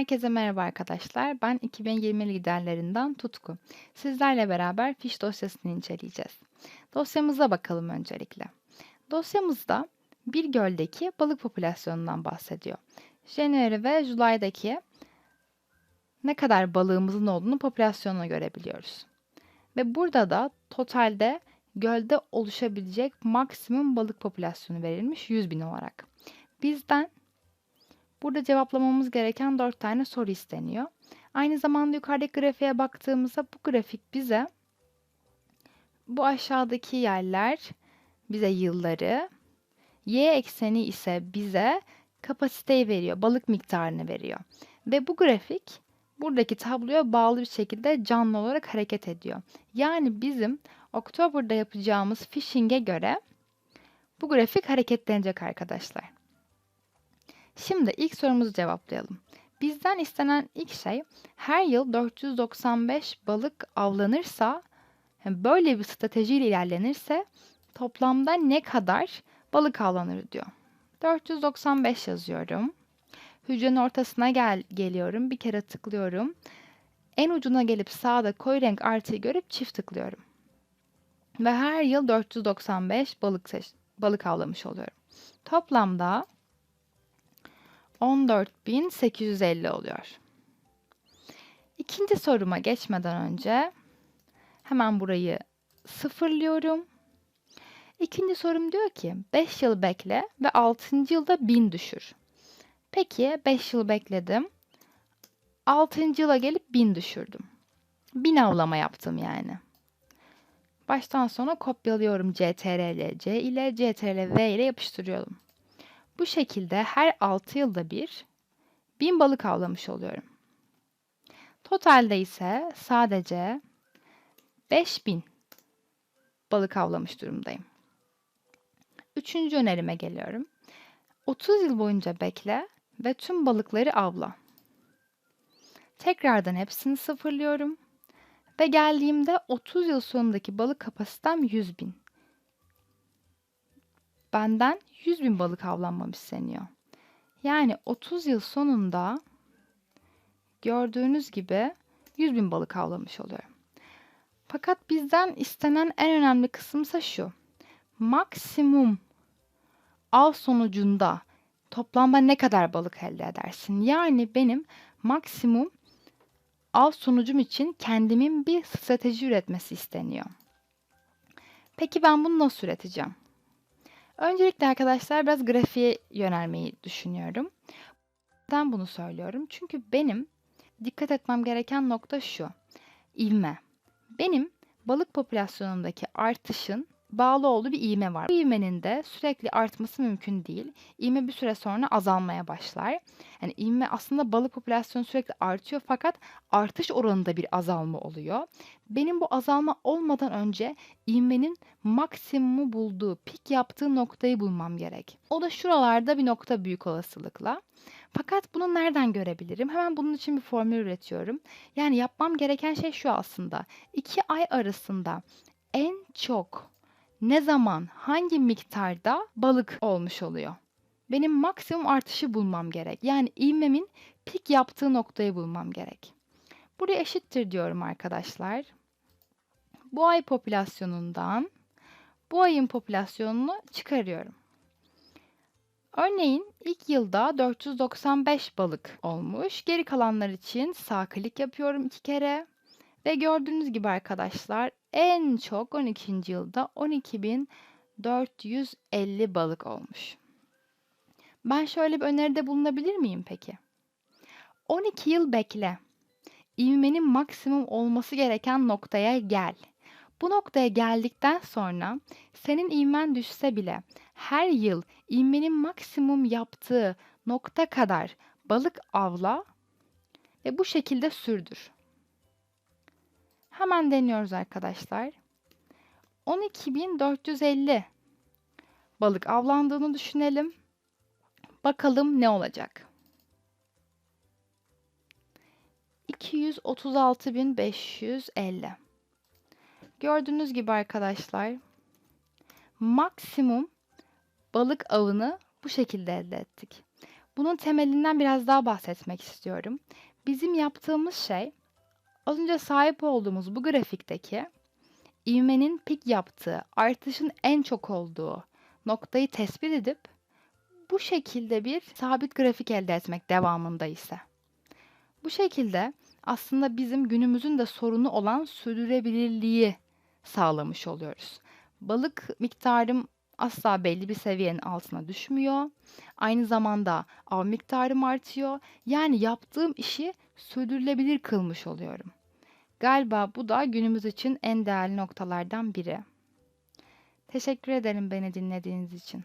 Herkese merhaba arkadaşlar. Ben 2020 liderlerinden Tutku. Sizlerle beraber fiş dosyasını inceleyeceğiz. Dosyamıza bakalım öncelikle. Dosyamızda bir göldeki balık popülasyonundan bahsediyor. January ve July'daki ne kadar balığımızın olduğunu popülasyonuna görebiliyoruz. Ve burada da totalde gölde oluşabilecek maksimum balık popülasyonu verilmiş 100 bin olarak. Bizden Burada cevaplamamız gereken 4 tane soru isteniyor. Aynı zamanda yukarıdaki grafiğe baktığımızda bu grafik bize bu aşağıdaki yerler bize yılları, y ekseni ise bize kapasiteyi veriyor, balık miktarını veriyor. Ve bu grafik buradaki tabloya bağlı bir şekilde canlı olarak hareket ediyor. Yani bizim Oktober'da yapacağımız phishing'e göre bu grafik hareketlenecek arkadaşlar. Şimdi ilk sorumuzu cevaplayalım. Bizden istenen ilk şey her yıl 495 balık avlanırsa, böyle bir stratejiyle ilerlenirse toplamda ne kadar balık avlanır diyor. 495 yazıyorum. Hücrenin ortasına gel geliyorum. Bir kere tıklıyorum. En ucuna gelip sağda koyu renk artıyı görüp çift tıklıyorum. Ve her yıl 495 balık balık avlamış oluyorum. Toplamda 14.850 oluyor. İkinci soruma geçmeden önce hemen burayı sıfırlıyorum. İkinci sorum diyor ki 5 yıl bekle ve 6. yılda 1000 düşür. Peki 5 yıl bekledim. 6. yıla gelip 1000 düşürdüm. 1000 avlama yaptım yani. Baştan sona kopyalıyorum CTRL C ile CTRL V ile yapıştırıyorum. Bu şekilde her 6 yılda bir 1000 balık avlamış oluyorum. Totalde ise sadece 5000 balık avlamış durumdayım. Üçüncü önerime geliyorum. 30 yıl boyunca bekle ve tüm balıkları avla. Tekrardan hepsini sıfırlıyorum ve geldiğimde 30 yıl sonundaki balık kapasitem 100 bin. Benden 100 bin balık avlanmam isteniyor. Yani 30 yıl sonunda gördüğünüz gibi 100 bin balık avlamış oluyorum. Fakat bizden istenen en önemli kısımsa şu. Maksimum av sonucunda toplamda ne kadar balık elde edersin? Yani benim maksimum av sonucum için kendimin bir strateji üretmesi isteniyor. Peki ben bunu nasıl üreteceğim? Öncelikle arkadaşlar biraz grafiğe yönelmeyi düşünüyorum. Neden bunu söylüyorum? Çünkü benim dikkat etmem gereken nokta şu. İvme. Benim balık popülasyonundaki artışın bağlı olduğu bir iğme var. Bu iğmenin de sürekli artması mümkün değil. İğme bir süre sonra azalmaya başlar. Yani iğme aslında balık popülasyonu sürekli artıyor fakat artış oranında bir azalma oluyor. Benim bu azalma olmadan önce ivmenin maksimumu bulduğu, pik yaptığı noktayı bulmam gerek. O da şuralarda bir nokta büyük olasılıkla. Fakat bunu nereden görebilirim? Hemen bunun için bir formül üretiyorum. Yani yapmam gereken şey şu aslında. İki ay arasında en çok ne zaman, hangi miktarda balık olmuş oluyor? Benim maksimum artışı bulmam gerek. Yani ivmemin pik yaptığı noktayı bulmam gerek. Buraya eşittir diyorum arkadaşlar. Bu ay popülasyonundan bu ayın popülasyonunu çıkarıyorum. Örneğin ilk yılda 495 balık olmuş. Geri kalanlar için sağ klik yapıyorum iki kere. Ve gördüğünüz gibi arkadaşlar en çok 12. yılda 12.450 balık olmuş. Ben şöyle bir öneride bulunabilir miyim peki? 12 yıl bekle. İvmenin maksimum olması gereken noktaya gel. Bu noktaya geldikten sonra senin ivmen düşse bile her yıl ivmenin maksimum yaptığı nokta kadar balık avla ve bu şekilde sürdür. Hemen deniyoruz arkadaşlar. 12.450 balık avlandığını düşünelim. Bakalım ne olacak? 236.550 Gördüğünüz gibi arkadaşlar maksimum balık avını bu şekilde elde ettik. Bunun temelinden biraz daha bahsetmek istiyorum. Bizim yaptığımız şey az önce sahip olduğumuz bu grafikteki ivmenin pik yaptığı, artışın en çok olduğu noktayı tespit edip bu şekilde bir sabit grafik elde etmek devamında ise. Bu şekilde aslında bizim günümüzün de sorunu olan sürdürülebilirliği sağlamış oluyoruz. Balık miktarım asla belli bir seviyenin altına düşmüyor. Aynı zamanda av miktarım artıyor. Yani yaptığım işi sürdürülebilir kılmış oluyorum. Galiba bu da günümüz için en değerli noktalardan biri. Teşekkür ederim beni dinlediğiniz için.